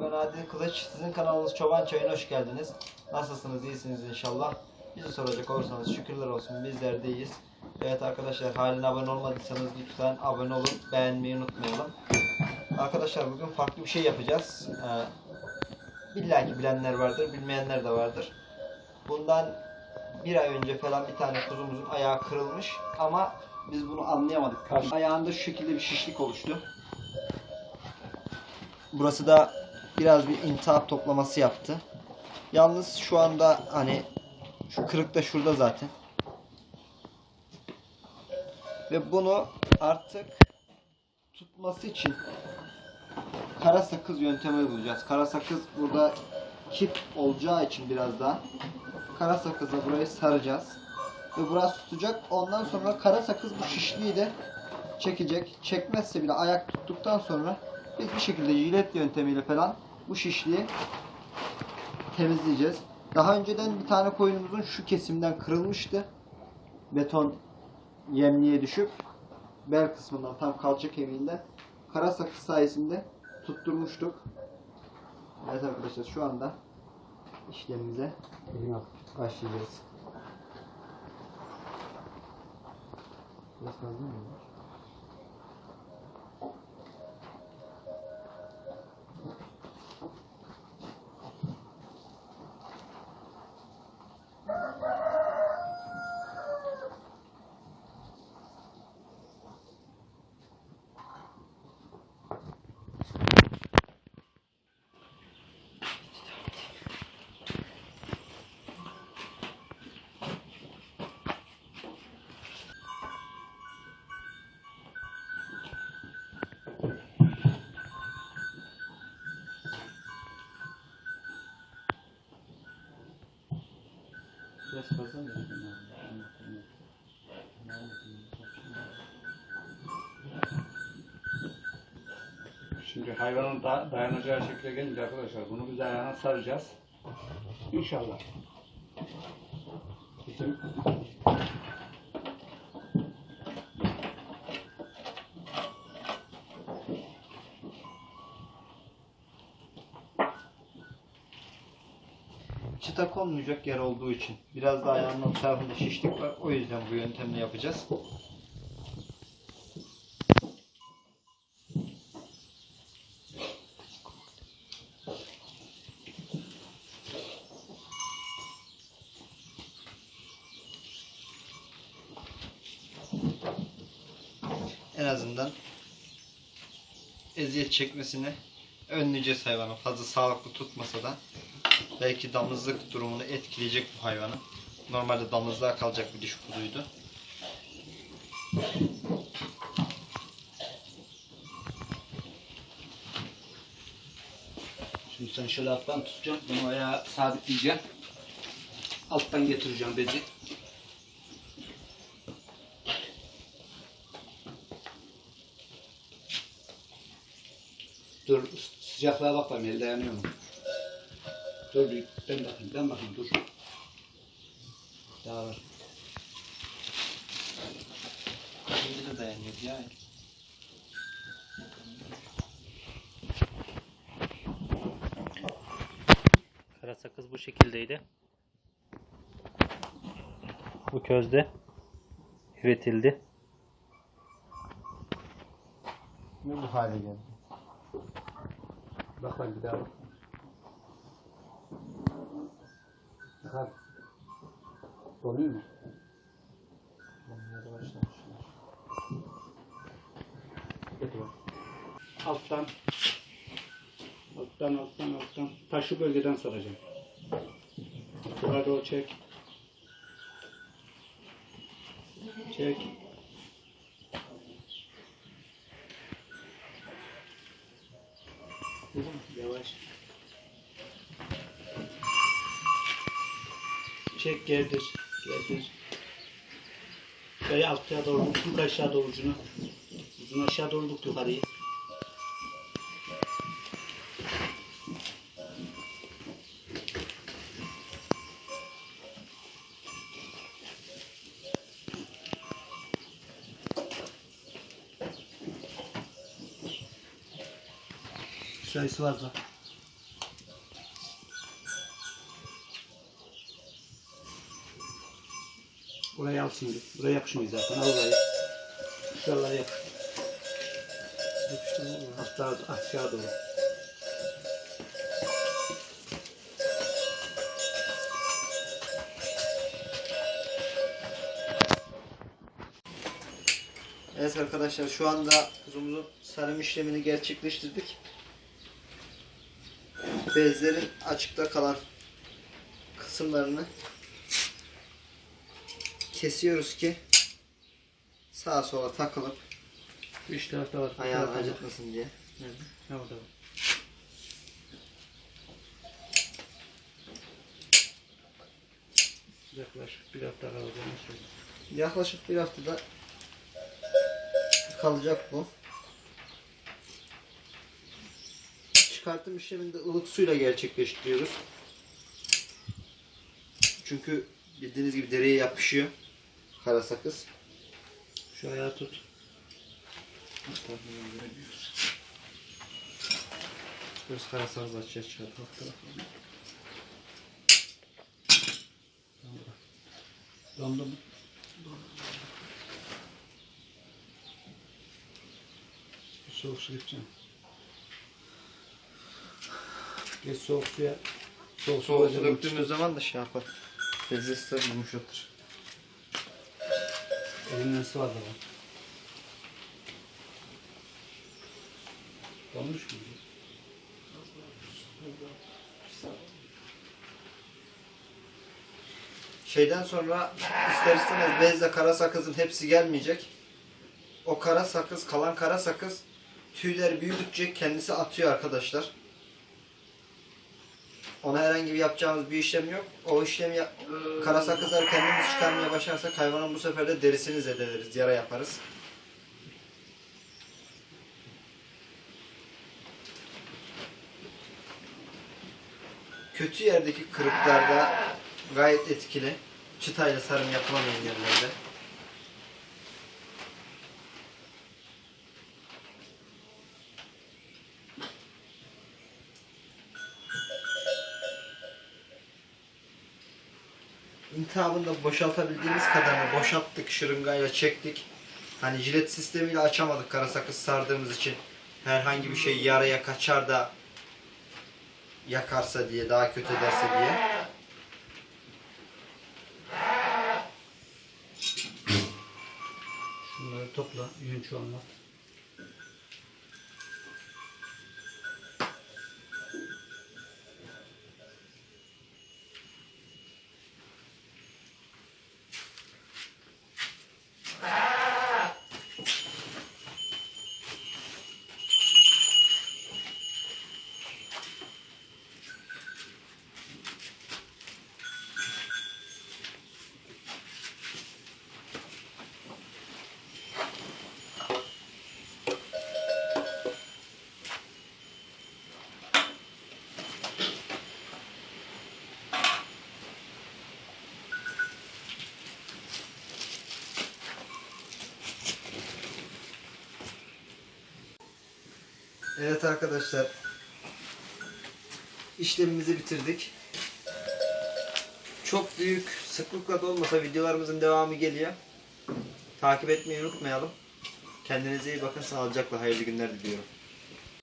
ben Adil Kılıç. Sizin kanalınız Çoban Çayı'na hoş geldiniz. Nasılsınız? İyisiniz inşallah. Bizi soracak olursanız şükürler olsun bizler de iyiyiz. Evet arkadaşlar halen abone olmadıysanız lütfen abone olup beğenmeyi unutmayalım. Arkadaşlar bugün farklı bir şey yapacağız. Ee, İlla ki bilenler vardır, bilmeyenler de vardır. Bundan bir ay önce falan bir tane kuzumuzun ayağı kırılmış ama biz bunu anlayamadık. Ayağında şu şekilde bir şişlik oluştu. Burası da biraz bir intihap toplaması yaptı. Yalnız şu anda hani şu kırık da şurada zaten. Ve bunu artık tutması için kara sakız yöntemi bulacağız. Kara sakız burada kip olacağı için biraz daha kara sakızla burayı saracağız. Ve burası tutacak. Ondan sonra kara sakız bu şişliği de çekecek. Çekmezse bile ayak tuttuktan sonra biz bir şekilde jilet yöntemiyle falan bu şişliği temizleyeceğiz. Daha önceden bir tane koyunumuzun şu kesimden kırılmıştı. Beton yemliğe düşüp bel kısmından tam kalça kemiğinden kara sakız sayesinde tutturmuştuk. Evet arkadaşlar şu anda işlemimize başlayacağız. Biraz fazla mı? Şimdi hayvanın da dayanacağı şekle gelince arkadaşlar bunu biz ayağına saracağız. İnşallah. Bizim Çıta konmayacak yer olduğu için. Biraz da ayağının tarafında şişlik var. O yüzden bu yöntemle yapacağız. En azından eziyet çekmesini önleyeceğiz hayvanı. Fazla sağlıklı tutmasa da belki damızlık durumunu etkileyecek bu hayvanın. Normalde damızlığa kalacak bir diş kuzuydu. Şimdi sen şöyle alttan tutacaksın. Bunu ayağa sabitleyeceksin. Alttan getireceğim bezi. Dur sıcaklığa bak bakayım elde yanıyor mu? Dur bir ben bakayım ben bakayım dur. Daha var. Şimdi de dayanıyor ya. Kara sakız bu şekildeydi. Bu közde üretildi. Ne bu hale geldi? Bak bir daha bak. Bakar. Donuyor mu? Olmaya başlamışlar. Getir bak. Alttan alttan alttan alttan taşı bölgeden saracağım. Yukarı doğru çek. Çek. Yavaş. Çek gerdir. Gerdir. Şöyle altıya doğru, tut aşağı doğru ucunu. Ucunu aşağı doğru tut yukarıyı. Sayısı var da. Orayı al şimdi. Buraya yapışmıyor zaten. Al burayı. Şuraları yap. Aşağı, aşağı doğru. Evet arkadaşlar şu anda kuzumuzun sarım işlemini gerçekleştirdik. Bezlerin açıkta kalan kısımlarını kesiyoruz ki sağa sola takılıp Üç tarafta var. ayağını acıtmasın diye. Nerede? Ha orada var. Yaklaş. Bir hafta kalacağını söyle. Yaklaşık bir haftada kalacak bu. Çıkartım işlemini de ılık suyla gerçekleştiriyoruz. Çünkü bildiğiniz gibi dereye yapışıyor kara sakız. Şu ayağı tut. Göz kara sakız açacağız çıkartmak tarafından. Dondu mu? Bir Soğuk su içeceğim. Geç soğuk suya. Soğuk, Soğuk su döktüğümüz zaman da şey yapar. Lezzeti yumuşatır. Al da var. Donmuş mu? Şeyden sonra ister istemez bezle kara sakızın hepsi gelmeyecek. O kara sakız, kalan kara sakız tüyler büyüdükçe kendisi atıyor arkadaşlar. Ona herhangi bir yapacağımız bir işlem yok. O işlemi yap- kara sakızları kendimiz çıkarmaya başlarsak hayvanın bu sefer de derisini zedeleriz, yara yaparız. Kötü yerdeki kırıklarda gayet etkili. Çıtayla sarım yapılamayan yerlerde. İntihabını da boşaltabildiğimiz kadarını boşalttık, şırıngayla çektik. Hani jilet sistemiyle açamadık kara sakız sardığımız için. Herhangi bir şey yaraya kaçar da yakarsa diye, daha kötü ederse diye. Şunları topla. Yün çoğunla. Evet arkadaşlar. işlemimizi bitirdik. Çok büyük sıklıkla da olmasa videolarımızın devamı geliyor. Takip etmeyi unutmayalım. Kendinize iyi bakın. Sağlıcakla hayırlı günler diliyorum.